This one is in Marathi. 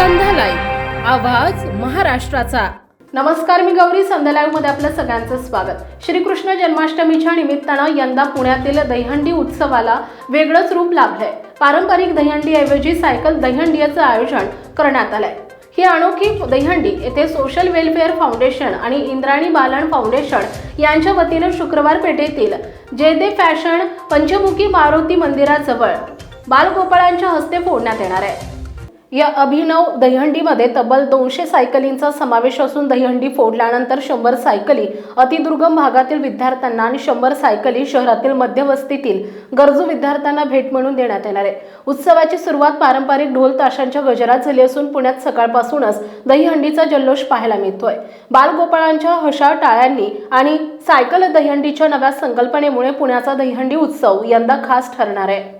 आवाज महाराष्ट्राचा. नमस्कार मी गौरी संध्या मध्ये आपलं सगळ्यांचं स्वागत. श्रीकृष्ण जन्माष्टमीच्या निमित्तानं यंदा पुण्यातील दहीहंडी उत्सवाला वेगळंच रूप लाभलंय. पारंपरिक दहीहंडीऐवजी सायकल दहीहंडीचं आयोजन करण्यात आलंय. ही अनोखी दहीहंडी येथे सोशल वेलफेअर फाउंडेशन आणि इंद्राणी बालन फाउंडेशन यांच्या वतीनं शुक्रवार पेठेतील जयदेव फॅशन पंचमुखी मारुती मंदिराजवळ बालगोपाळांच्या हस्ते फोडण्यात येणार आहे. या अभिनव दहीहंडीमध्ये तब्बल दोनशे सायकलींचा समावेश असून दहीहंडी फोडल्यानंतर शंभर सायकली अतिदुर्गम भागातील विद्यार्थ्यांना आणि शंभर सायकली शहरातील मध्यवस्तीतील गरजू विद्यार्थ्यांना भेट म्हणून देण्यात येणार आहे. उत्सवाची सुरुवात पारंपरिक ढोल ताशांच्या गजरात झाली असून पुण्यात सकाळपासूनच दहीहंडीचा जल्लोष पाहायला मिळतोय. बालगोपाळांच्या हशा टाळ्यांनी आणि सायकल दहीहंडीच्या नव्या संकल्पनेमुळे पुण्याचा दहीहंडी उत्सव यंदा खास ठरणार आहे.